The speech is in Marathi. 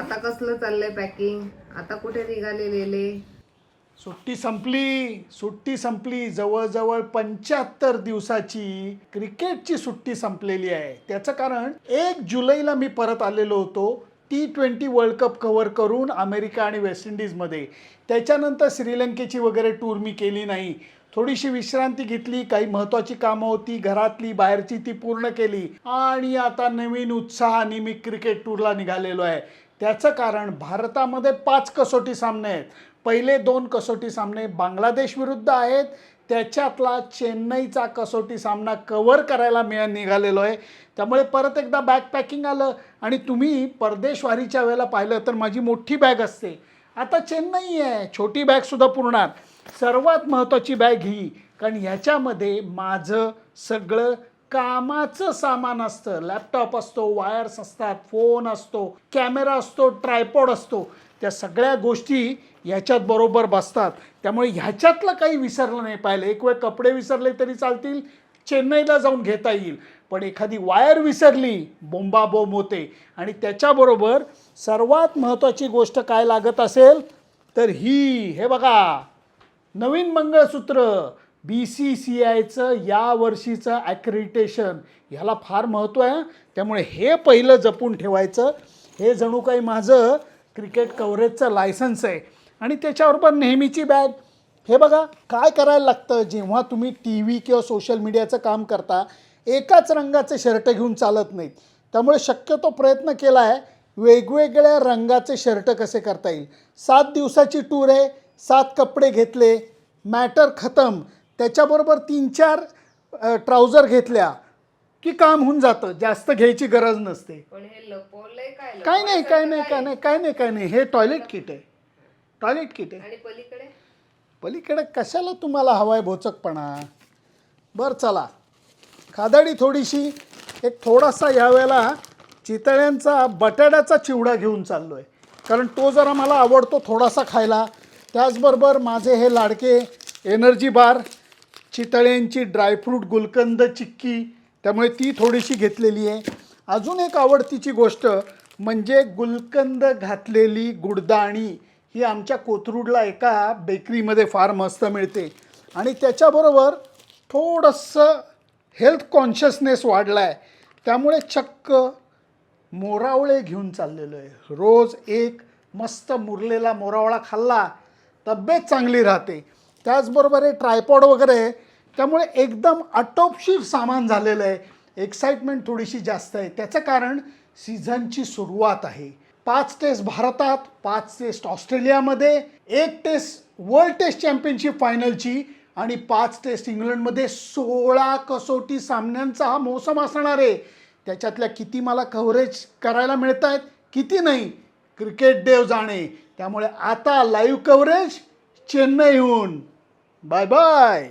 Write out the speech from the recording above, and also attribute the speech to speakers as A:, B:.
A: आता कसलं चाललंय पॅकिंग आता कुठे निघालेले
B: सुट्टी संपली सुट्टी संपली. जवळजवळ पंच्याहत्तर दिवसाची क्रिकेटची सुट्टी संपलेली आहे. त्याचं कारण एक जुलैला मी परत आलेलो होतो T twenty World Cup cover करून अमेरिका आणि वेस्ट इंडिजमध्ये त्याच्यानंतर श्रीलंकेची वगैरे टूर मी केली नाही. थोडीशी विश्रांती घेतली काही महत्त्वाची कामं होती घरातली बाहेरची ती पूर्ण केली. आणि आता नवीन उत्साहाने मी क्रिकेट टूरला निघालेलो आहे. त्याचं कारण भारतामध्ये पाच कसोटी सामने आहेत. पहिले दोन कसोटी सामने बांगलादेश विरुद्ध आहेत. त्याच्यातला चेन्नईचा कसोटी सामना कवर करायला मी निघालेलो आहे. त्यामुळे परत एकदा बॅग पॅकिंग आलं आणि तुम्ही परदेशवारीच्या वेळेला पाहिलं तर माझी मोठी बॅग असते. आता चेन्नई आहे. छोटी बॅगसुद्धा पुरणार. सर्वात महत्त्वाची बॅग ही. कारण ह्याच्यामध्ये माझं सगळं कामाचं सामान असतं. लॅपटॉप असतो वायर्स असतात फोन असतो कॅमेरा असतो ट्रायपॉड असतो. त्या सगळ्या गोष्टी ह्याच्यात बरोबर बसतात. त्यामुळे ह्याच्यातलं काही विसरलं नाही पाहिलं. एक वेळ कपडे विसरले तरी चालतील चेन्नईला जाऊन घेता येईल. पण एखादी वायर विसरली बोंबाबोंब होते. आणि त्याच्याबरोबर सर्वात महत्त्वाची गोष्ट काय लागत असेल? तर ही हे बघा. नवीन मंगळसूत्र. बी सी सी आयचं या वर्षीचं ॲक्रिटेशन ह्याला फार महत्त्व आहे त्यामुळे हे पहिलं जपून ठेवायचं. हे जणू काही माझं क्रिकेट कव्हरेजचं लायसन्स आहे. आणि त्याच्याबरोबर नेहमीची बॅग हे बघा काय करायला लागतं? जेव्हा तुम्ही टी व्ही किंवा सोशल मीडियाचं काम करता एकाच रंगाचे शर्ट घेऊन चालत नाहीत. त्यामुळे शक्यतो प्रयत्न केला आहे वेगवेगळ्या रंगाचे शर्ट कसे करता येईल? सात दिवसाची टूर आहे सात कपडे घेतले मॅटर खतम. त्याच्याबरोबर तीन चार ट्राउजर घेतल्या की काम होऊन जातं. जास्त घ्यायची गरज नसते.
A: काय?
B: नाही काय नाही काय? नाही काय नाही काय नाही. हे टॉयलेट किट आहे. टॉयलेट किट आहे.
A: पलीकडे?
B: पलीकडे कशाला तुम्हाला हवाय भोचकपणा? बरं चला. खादाडी थोडीशी एक थोडासा यावेळेला चितळ्यांचा बटाट्याचा चिवडा घेऊन चाललो आहे कारण तो जरा मला आवडतो थोडासा खायला. त्याचबरोबर माझे हे लाडके एनर्जी बार चितळ्यांची ड्रायफ्रूट गुलकंद चिक्की त्यामुळे ती थोडीशी घेतलेली आहे. अजून एक आवडतीची गोष्ट म्हणजे गुलकंद घातलेली गुडदाणी ही आमच्या कोथरूडला एका बेकरीमध्ये फार मस्त मिळते. आणि त्याच्याबरोबर थोडंसं हेल्थ कॉन्शियसनेस वाढला आहे त्यामुळे चक्क मोरावळे घेऊन चाललेलो आहे. रोज एक मस्त मुरलेला मोरावळा खाल्ला तब्येत चांगली राहते. त्याचबरोबर हे ट्रायपॉड वगैरे आहे त्यामुळे एकदम आटोपशीर सामान झालेलं आहे. एक्साइटमेंट थोडीशी जास्त आहे. त्याचं कारण सीझनची सुरुवात आहे. पाच टेस्ट भारतात पाच टेस्ट ऑस्ट्रेलियामध्ये एक टेस्ट वर्ल्ड टेस्ट चॅम्पियनशिप फायनलची आणि पाच टेस्ट इंग्लंडमध्ये सोळा कसोटी सामन्यांचा हा मोसम असणार आहे. त्याच्यातल्या किती मला कव्हरेज करायला मिळत आहेत किती नाही क्रिकेट देव जाणे. त्यामुळे आता लाईव्ह कव्हरेज चेन्नईहून. Bye bye.